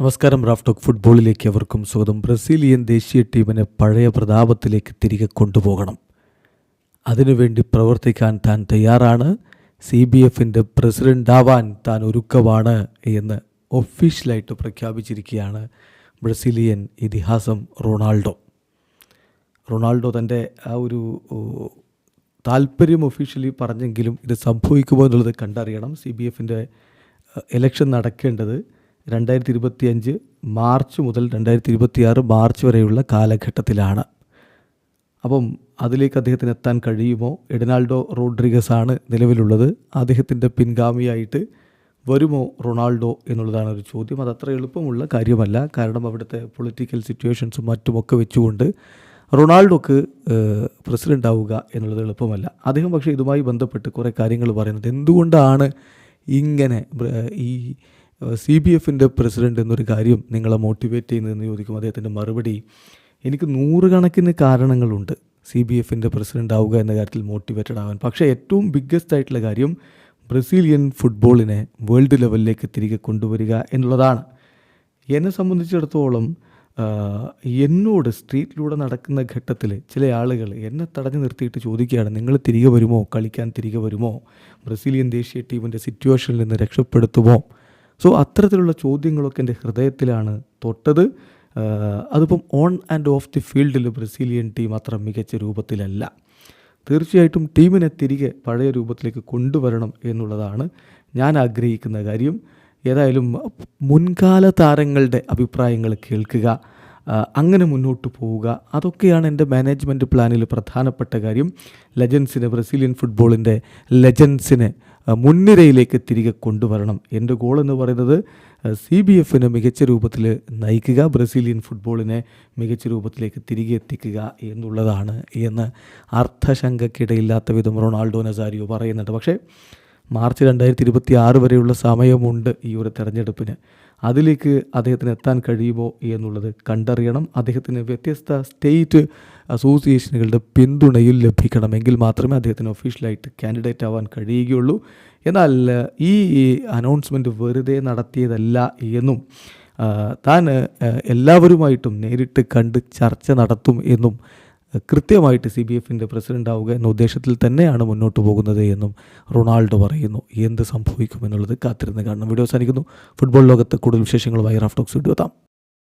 നമസ്കാരം റാഫ്റ്റോക്ക് ഫുട്ബോളിലേക്ക് അവർക്കും സ്വാഗതം. ബ്രസീലിയൻ ദേശീയ ടീമിനെ പഴയ പ്രതാപത്തിലേക്ക് തിരികെ കൊണ്ടുപോകണം. അതിനുവേണ്ടി പ്രവർത്തിക്കാൻ താൻ തയ്യാറാണ്. സി ബി എഫിന്റെ പ്രസിഡന്റാവാൻ താൻ ഒരുക്കമാണ് എന്ന് ഒഫീഷ്യലായിട്ട് പ്രഖ്യാപിച്ചിരിക്കുകയാണ് ബ്രസീലിയൻ ഇതിഹാസം റൊണാൾഡോ. റൊണാൾഡോ തന്റെ ആ ഒരു താല്പര്യം ഒഫീഷ്യലി പറഞ്ഞെങ്കിലും ഇത് സംഭവിക്കുമോ എന്നുള്ളത് കണ്ടറിയണം. സി ബി എഫിന്റെ ഇലക്ഷൻ നടക്കേണ്ടത് രണ്ടായിരത്തി ഇരുപത്തി അഞ്ച് മാർച്ച് മുതൽ രണ്ടായിരത്തി ഇരുപത്തി ആറ് മാർച്ച് വരെയുള്ള കാലഘട്ടത്തിലാണ്. അപ്പം അതിലേക്ക് അദ്ദേഹത്തിന് എത്താൻ കഴിയുമോ? എഡനാൾഡോ റോഡ്രിഗസ് ആണ് നിലവിലുള്ളത്. അദ്ദേഹത്തിന്റെ പിൻഗാമിയായിട്ട് വരുമോ റൊണാൾഡോ എന്നുള്ളതാണ് ഒരു ചോദ്യം. അത് അത്ര എളുപ്പമുള്ള കാര്യമല്ല. കാരണം അവിടുത്തെ പൊളിറ്റിക്കൽ സിറ്റുവേഷൻസും മറ്റുമൊക്കെ വെച്ചുകൊണ്ട് റൊണാൾഡോക്ക് പ്രസിഡന്റ് ആവുക എന്നുള്ളത് എളുപ്പമല്ല. അദ്ദേഹം പക്ഷേ ഇതുമായി ബന്ധപ്പെട്ട് കുറേ കാര്യങ്ങൾ പറയുന്നത് എന്തുകൊണ്ടാണ് ഇങ്ങനെ ഈ സി ബി എഫിന്റെ പ്രസിഡന്റ് എന്നൊരു കാര്യം നിങ്ങളെ മോട്ടിവേറ്റ് ചെയ്യുന്നതെന്ന് ചോദിക്കും. അദ്ദേഹത്തിന്റെ മറുപടി എനിക്ക് നൂറുകണക്കിന് കാരണങ്ങളുണ്ട് സി ബി എഫിന്റെ പ്രസിഡന്റ് ആവുക എന്ന കാര്യത്തിൽ മോട്ടിവേറ്റഡ് ആവാൻ. പക്ഷേ ഏറ്റവും ബിഗ്ഗസ്റ്റ് ആയിട്ടുള്ള കാര്യം ബ്രസീലിയൻ ഫുട്ബോളിനെ വേൾഡ് ലെവലിലേക്ക് തിരികെ കൊണ്ടുവരിക എന്നുള്ളതാണ്. എന്നെ സംബന്ധിച്ചിടത്തോളം എന്നോട് സ്ട്രീറ്റിലൂടെ നടക്കുന്ന ഘട്ടത്തിൽ ചില ആളുകൾ എന്നെ തടഞ്ഞു നിർത്തിയിട്ട് ചോദിക്കുകയാണ് നിങ്ങൾ തിരികെ വരുമോ? കളിക്കാൻ തിരികെ വരുമോ? ബ്രസീലിയൻ ദേശീയ ടീമിന്റെ സിറ്റുവേഷനിൽ നിന്ന് രക്ഷപ്പെടുത്തുമോ? സോ അത്തരത്തിലുള്ള ചോദ്യങ്ങളൊക്കെ എന്റെ ഹൃദയത്തിലാണ് തൊട്ടത്. അതിപ്പം ഓൺ ആൻഡ് ഓഫ് ദി ഫീൽഡിൽ ബ്രസീലിയൻ ടീം അത്ര മികച്ച രൂപത്തിലല്ല. തീർച്ചയായിട്ടും ടീമിനെ തിരികെ പഴയ രൂപത്തിലേക്ക് കൊണ്ടുവരണം എന്നുള്ളതാണ് ഞാൻ ആഗ്രഹിക്കുന്ന കാര്യം. ഏതായാലും മുൻകാല താരങ്ങളുടെ അഭിപ്രായങ്ങൾ കേൾക്കുക അങ്ങനെ മുന്നോട്ട് പോവുക അതൊക്കെയാണ് എന്റെ മാനേജ്മെന്റ് പ്ലാനിൽ പ്രധാനപ്പെട്ട കാര്യം. ലെജൻസിനെ ബ്രസീലിയൻ ഫുട്ബോളിന്റെ ലെജൻസിനെ മുൻനിരയിലേക്ക് തിരികെ കൊണ്ടുവരണം. എന്റെ ഗോൾ എന്ന് പറയുന്നത് സി ബി എഫിനെ മികച്ച രൂപത്തിൽ നയിക്കുക ബ്രസീലിയൻ ഫുട്ബോളിനെ മികച്ച രൂപത്തിലേക്ക് തിരികെ എത്തിക്കുക എന്നുള്ളതാണ് എന്ന് അർത്ഥശങ്കക്കിടയില്ലാത്ത വിധം റൊണാൾഡോ നസാരിയോ പറയുന്നുണ്ട്. പക്ഷേ മാർച്ച് രണ്ടായിരത്തി ഇരുപത്തി ആറ് വരെയുള്ള സമയമുണ്ട് ഈ ഒരു തെരഞ്ഞെടുപ്പിന്. അതിലേക്ക് അദ്ദേഹത്തിന് എത്താൻ കഴിയുമോ എന്നുള്ളത് കണ്ടറിയണം. അദ്ദേഹത്തിന് വ്യത്യസ്ത സ്റ്റേറ്റ് അസോസിയേഷനുകളുടെ പിന്തുണയിൽ ലഭിക്കണമെങ്കിൽ മാത്രമേ അദ്ദേഹത്തിന് ഒഫീഷ്യലായിട്ട് കാൻഡിഡേറ്റ് ആവാൻ കഴിയുകയുള്ളൂ. എന്നാൽ ഈ അനൗൺസ്മെന്റ് വെറുതെ നടത്തിയതല്ല എന്നും താൻ എല്ലാവരുമായിട്ടും നേരിട്ട് കണ്ട് ചർച്ച നടത്തും എന്നും കൃത്യമായിട്ട് സി ബി എഫിന്റെ പ്രസിഡന്റ് ആവുക എന്ന ഉദ്ദേശത്തിൽ തന്നെയാണ് മുന്നോട്ട് പോകുന്നത് എന്നും റൊണാൾഡോ പറയുന്നു. എന്ത് സംഭവിക്കുമെന്നുള്ളത് കാത്തിരുന്ന് കാണണം. വീഡിയോ അവസാനിക്കുന്നു. ഫുട്ബോൾ ലോകത്ത് കൂടുതൽ വിശേഷങ്ങളുമായി റാഫ്റ്റോക്സ് വീഡിയോ എത്താം.